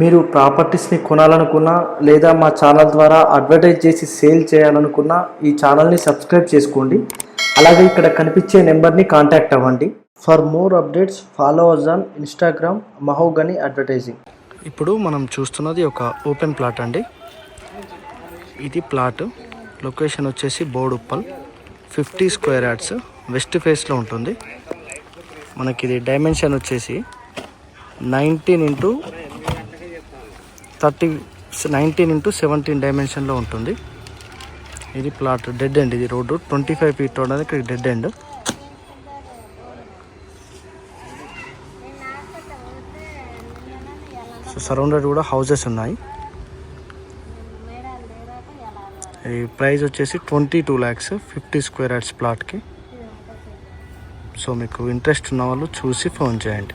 మీరు ప్రాపర్టీస్ని కొనాలనుకున్నా లేదా మా ఛానల్ ద్వారా అడ్వర్టైజ్ చేసి సేల్ చేయాలనుకున్నా ఈ ఛానల్ని సబ్స్క్రైబ్ చేసుకోండి. అలాగే ఇక్కడ కనిపించే నెంబర్ని కాంటాక్ట్ అవ్వండి. For more updates follow us on Instagram Mahogany Advertising ఇప్పుడు మనం చూస్తున్నది ఒక ఓపెన్ ప్లాట్ అండి. ఇది ప్లాట్ లొకేషన్ వచ్చేసి Boduppal. Fifty square yards west ఫేస్లో ఉంటుంది. మనకి ఇది డైమెన్షన్ వచ్చేసి nineteen into thirty nineteen into seventeen డైమెన్షన్లో ఉంటుంది. ఇది ప్లాట్ డెడ్ ఎండ్ ఇది road. Twenty five feet road అనేది ఇక్కడ డెడ్ ఎండ్. సో సరౌండెడ్ కూడా హౌజెస్ ఉన్నాయి. ఈ ప్రైస్ వచ్చేసి twenty two lakhs fifty square yards ప్లాట్కి. So మీకు ఇంట్రెస్ట్ ఉన్న వాళ్ళు చూసి ఫోన్ చేయండి.